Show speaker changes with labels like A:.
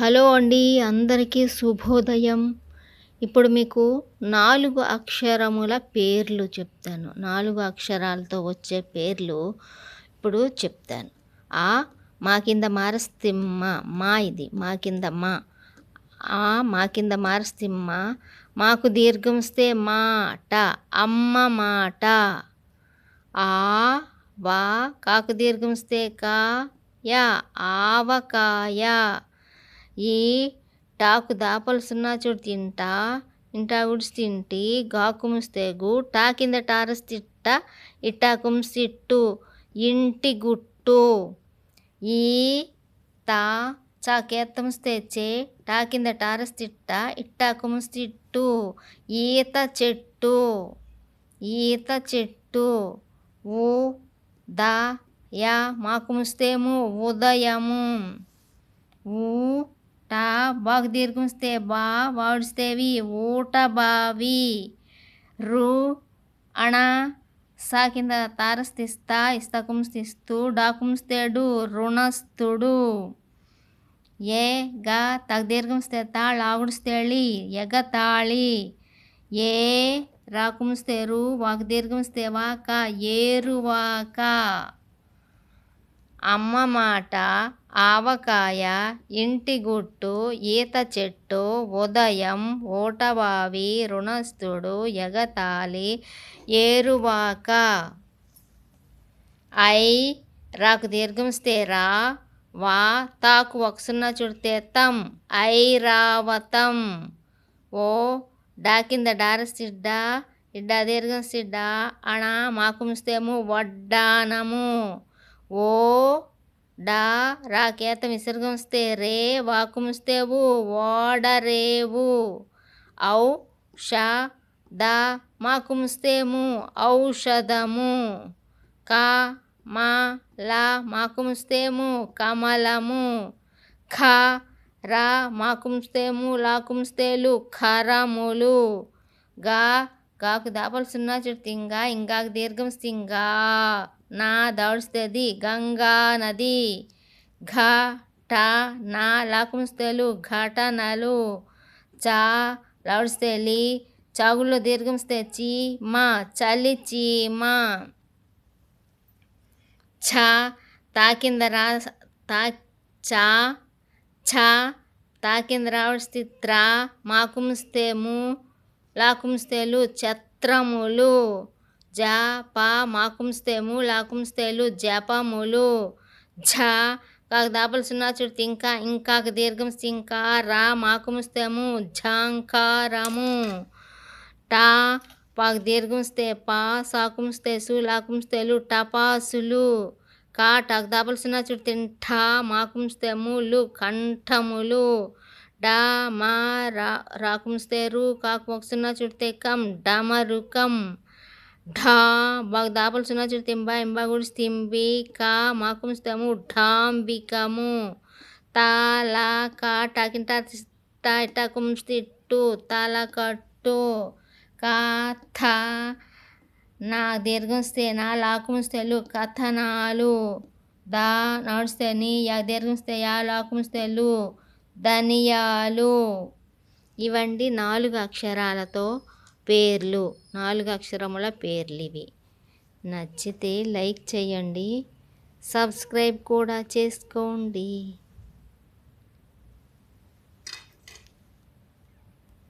A: Hello అండి అందరికీ శుభోదయం. ఇప్పుడు మీకు నాలుగు అక్షరముల పేర్లు చెప్తాను. నాలుగు అక్షరాలతో వచ్చే పేర్లు ఇప్పుడు చెప్తాను. ఆ మా కింద మారస్తిమ్మ మా ఇది మా కింద మా. ఆ మా కింద మారస్తిమ్మ మాకు దీర్ఘంస్తే మాట అమ్మ మాట ఆ వా కాకు దీర్ఘంస్తే కా యా ఆవకాయ ఈ టాకు దాపలు సున్నా చూడు తింటా ఇంటా ఉడిసి తింటి గాకుముస్తే గు టా కింద టారస్ తిట్ట ఇట్టా కుమిసిట్టు ఇంటి గుట్టు. ఈ తా చాకేత్తముస్తే చే టా కింద టారస్ తిట్ట ఇట్టా కుమిసిట్టు ఈత చెట్టు. ఈత చెట్టు. ఊ దా యా మాకు ముస్తేము ఉదయము. వాక్ దీర్ఘంస్తే బా వాడిస్తేవి ఊట బావి రు అణ సా కింద తారస్తిస్తా ఇస్తా డాకుంస్తేడు డాకుమ్స్తేడు రుణస్థుడు. ఏ గా తగ దీర్ఘమిస్తే తాళ ఆగుడిస్తేళి ఎగతాళి ఏ రాకుమ్స్తేరు వాకు దీర్ఘంస్తే వాక ఏరువాక. అమ్మ మాట ఆవకాయ ఇంటి గుట్టు ఈత చెట్టు ఉదయం ఓటబావి రుణస్థుడు ఎగతాళి ఏరువాక. ఐ రాకు దీర్ఘంస్తే రా వా తాకు వక్సున్న చుడితే తమ్ ఐరావతం ఓ డా కింద డారసిడ్డా ఇడ్డా దీర్ఘం సిడ్డా అణ మాకుమిస్తేము వడ్డానము. ఓ డా రాకేత విసర్గంస్తే రే వాకుమిస్తేవు ఓడరేవు ఔ ష దా మాకుమిస్తేము ఔషధము కా మా లా మాకుమిస్తేము కమలము ఖ రా మాకుమిస్తేము లాకుమిస్తేలు ఖరములు. గా గాకు దాపలు సున్నా చుడితింగా ఇంగాకు దీర్ఘం స్థింగా నా దౌడ్స్తది గంగా నది ఘ ట నా లాకుంస్తలు ఘటనలు చా లౌడ్స్తలి చాగుల్లో దీర్ఘం చీ మా చలి చీమా. ఛ తాకింద రా తా చా ఛ తాకింద రావడిస్తే త్రా మాకుంస్తేము లాకుంస్తేలు ఛత్రములు. జ పా మాకుంస్తేము లాకుంస్తేలు జపములు. ఝ కాకు దాపలు సున్నా చుడితే ఇంకా ఇంకా దీర్ఘం ఇంకా రా మాకుముస్తేము ఝాంకారము. టా పాకు దీర్ఘంస్తే పా సాకుమిస్తే సు లాకుమిస్తేలు టపాసులు. కా టాకు దాపలు సున్నా చుడితే ఠా మాకుంస్తేము లు కంఠములు. డా మా రా రాకుమిస్తేరు కాకు ఒక సున్నా చుడితే కం కమ్. ఢా బాగా దాపలు సున్నా చుడితే ఇంబా ఇంబా గుడి తింబి కా మాకుమిస్తేము ఢాంబికము తాలా కా టాకింటా టా ఇట్టా కుమ్స్తిట్టు తాల కట్టు. థా నా దీర్ఘంస్తే నా లాకుమిస్తేలు కథనాలు దా నడుస్తే నీ యా దీర్ఘంస్తే యా లాకుమిస్తేలు ధనియాలు. ఇవండి నాలుగు అక్షరాలతో పేర్లు. నాలుగు అక్షరముల పేర్లు ఇవి నచ్చితే లైక్ చేయండి. సబ్స్క్రైబ్ కూడా చేసుకోండి.